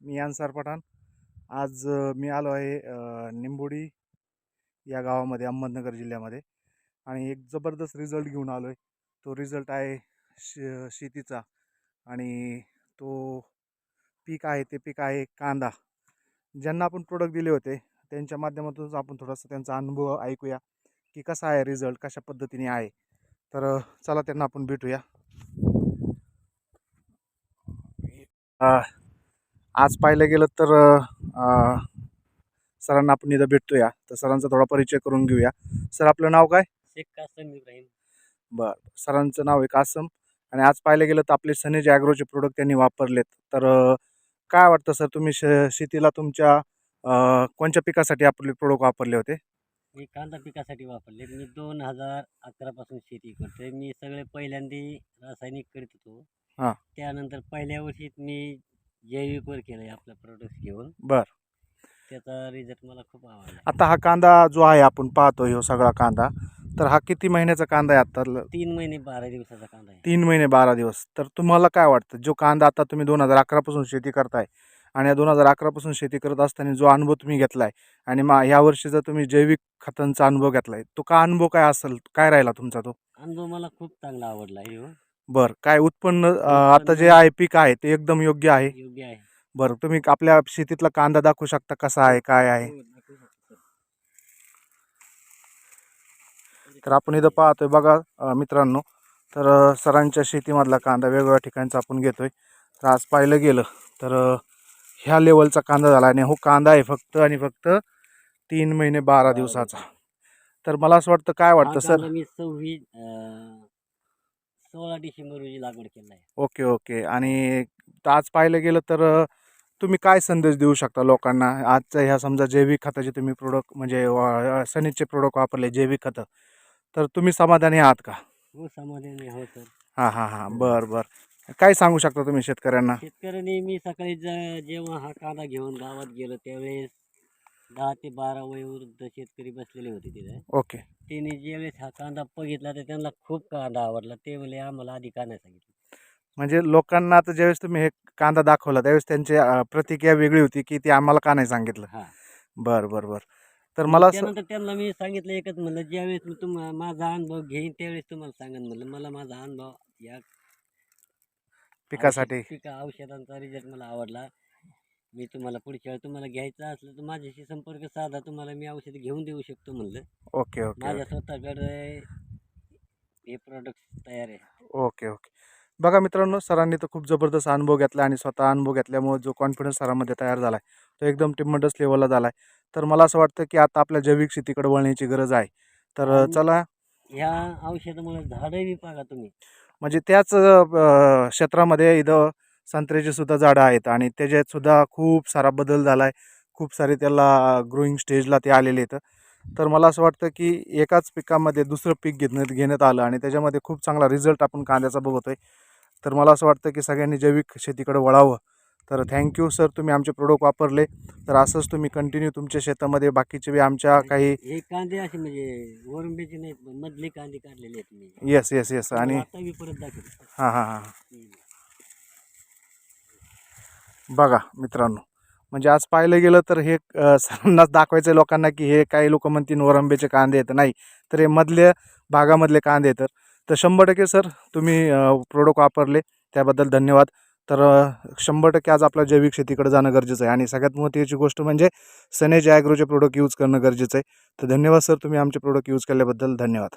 मी अन्सार पठाण आज मी आलो आहे निंबोडी या गावामध्ये अहमदनगर जिल्ह्यामध्ये. आणि एक जबरदस्त रिझल्ट घेऊन आलो आहे तो रिझल्ट आहे श शेतीचा. आणि तो पीक आहे ते पीक आहे कांदा. ज्यांना आपण प्रोडक्ट दिले होते त्यांच्या माध्यमातूनच आपण थोडासा त्यांचा अनुभव ऐकूया की कसा आहे रिझल्ट कशा पद्धतीने आहे. तर चला त्यांना आपण भेटूया. आज पाहिलं गेलं तर सरांना आपण इथं भेटतोया. तर सरांचा थोडा परिचय करून घेऊया. सर आपलं नाव काय? शेख कासम इब्राहिम. बरं. सरांचं नाव आहे कासम. आणि आज पाहिलं गेलं तर आपले सनेज ॲग्रोचे प्रोडक्ट त्यांनी वापरलेत. तर काय वाटतं सर तुम्ही श शेतीला तुमच्या कोणत्या पिकासाठी आपले प्रोडक्ट वापरले होते? मी कांदा पिकासाठी वापरले. मी दोन हजार अकरापासून शेती करतोय. मी सगळे पहिल्यांदा रासायनिक करीत होतो. हां. त्यानंतर पहिल्या वर्षीच मी जैविकवर केलं आपलं प्रोडक्ट घेऊन. बरं. त्याचा रिझल्ट मला खूप आवडला. आता हा कांदा जो आहे आपण पाहतो ह्यो सगळा कांदा तर हा किती महिन्याचा कांदा आहे आता? तीन महिने बारा दिवसाचा कांदा आहे. तीन महिने बारा दिवस. तर तुम्हाला काय वाटतं? जो कांदा आता तुम्ही दोन हजार अकरापासून शेती करताय आणि या दोन हजार अकरापासून शेती करत असताना जो अनुभव तुम्ही घेतलाय आणि मा ह्या वर्षीचा तुम्ही जैविक खतांचा अनुभव घेतलाय तो का अनुभव काय असेल? काय राहिला तुमचा तो? अनुभव मला खूप चांगला आवडला आहे हो. बरं काय उत्पन्न अं, आता जे आहे पीक आहे ते एकदम योग्य आहे? योग्य आहे. बरं तुम्ही आपल्या शेतीतला कांदा दाखवू शकता कसा आहे काय आहे? हो, दाखवू शकतो, सर. तर आपण इथं पाहतोय बघा अं, मित्रांनो तर अं, सरांच्या शेतीमधला कांदा वेगवेगळ्या ठिकाणचा आपण घेतोय. तर आज पाहिलं गेलं तर अं, ह्या लेवलचा कांदा झाला आणि हो कांदा आहे फक्त आणि फक्त तीन महिने बारा दिवसाचा. तर मला असं वाटतं काय वाटतं सर? मी सव्वीस अं, सोळा डिसेंबर रोजी लागवड केला आहे. Okay okay. आणि आज पाहिलं गेलं तर तुम्ही काय संदेश देऊ शकता लोकांना? आजच्या ह्या समजा जैविक खताचे तुम्ही प्रोडक्ट म्हणजे सनीचे प्रोडक्ट वापरले जैविक खतं. तर तुम्ही समाधानी आहात का? हो समाधानी हो सर. हां हां हां. बरं बरं. काय सांगू शकता तुम्ही शेतकऱ्यांना? शेतकऱ्यांनी मी सकाळी ज- जेव्हा हा कांदा घेऊन गावात गेलो त्यावेळेस दहा ते बारा वयोवृद्ध शेतकरी बसलेले होते तिथे. ओके. त्यांनी ज्यावेळेस हा कांदा बघितला तर त्यांना खूप कांदा आवडला. ते म्हणले आम्हाला आधी का नाही सांगितलं. म्हणजे लोकांना आता ज्यावेळेस तुम्ही हे कांदा दाखवला त्यावेळेस त्यांची अं, प्रतिक्रिया वेगळी होती की ते आम्हाला का नाही सांगितलं? हा. बरं बरं बरं. तर मला असं त्यानंतर त्यांना मी सांगितलं एकच म्हणलं ज्यावेळेस मी तुम माझा अनुभव घेईन त्यावेळेस तुम्हाला सांगेन. म्हणलं मला माझा अनुभव या पिकासाठी. औषध- पिका औषधांचा रिझल्ट मला आवडला. मी तुम्हाला पुढच्या वेळी तुम्हाला घ्यायचं असलं तर माझ्याशी संपर्क साधा. तुम्हाला मी औषध घेऊन देऊ शकतो म्हणलं. ओके ओके माझ्या स्वतःकडे हे प्रोडक्ट तयार आहे. Okay okay. बघा मित्रांनो सरांनी तर खूप जबरदस्त अनुभव घेतला आणि स्वतः अनुभव घेतल्यामुळे जो कॉन्फिडन्स सरांमध्ये तयार झाला आहे तो एकदम टिमंडस लेवलला झाला आहे तर मला असं वाटतं की आता आपल्या जैविक शेतीकडे वळण्याची गरज आहे. तर आणि- चला. ह्या औषधामुळे झाडं पागा तुम्ही. म्हणजे त्याच अं, क्षेत्रामध्ये इथं संत्र्याची सुद्धा झाडं आहेत आणि त्याच्यात सुद्धा खूप सारा बदल झाला आहे खूप सारे त्याला ग्रोईंग स्टेजला ते आलेले आहेत. तर मला असं वाटतं की एकाच पिकामध्ये दुसरं पीक घेण्यात घेण्यात आलं आणि त्याच्यामध्ये खूप चांगला रिझल्ट आपण कांद्याचा बघतोय. तर मला असं वाटतं की सगळ्यांनी जैविक शेतीकडे वळावं. तर थँक्यू सर तुम्ही आमचे प्रोडक्ट वापरले. तर असंच तुम्ही कंटिन्यू तुमच्या शेतामध्ये बाकीचे बी आमच्या काही हे कांदे असे म्हणजे नाहीत मधले कांदे काढलेले आहेत येस येस येस आणि हां हां हां. बघा मित्रांनो. म्हणजे आज पाहिलं गेलं तर हे सरांनाच दाखवायचं आहे लोकांना की हे काही लोक म्हणतील वरंबेचे कांदे आहेत. नाही तर हे मधल्या भागामधले कांदे तर तर शंभर टक्के सर तुम्ही प्रोडक्ट वापरले त्याबद्दल धन्यवाद. तर शंभर टक्के आज आपल्या जैविक शेतीकडे जाणं गरजेचं आहे. आणि सगळ्यात महत्त्वाची गोष्ट म्हणजे सनेज ॲग्रोचे प्रोडक्ट यूज करणं गरजेचं आहे. तर धन्यवाद सर तुम्ही आमचे प्रोडक्ट यूज केल्याबद्दल धन्यवाद.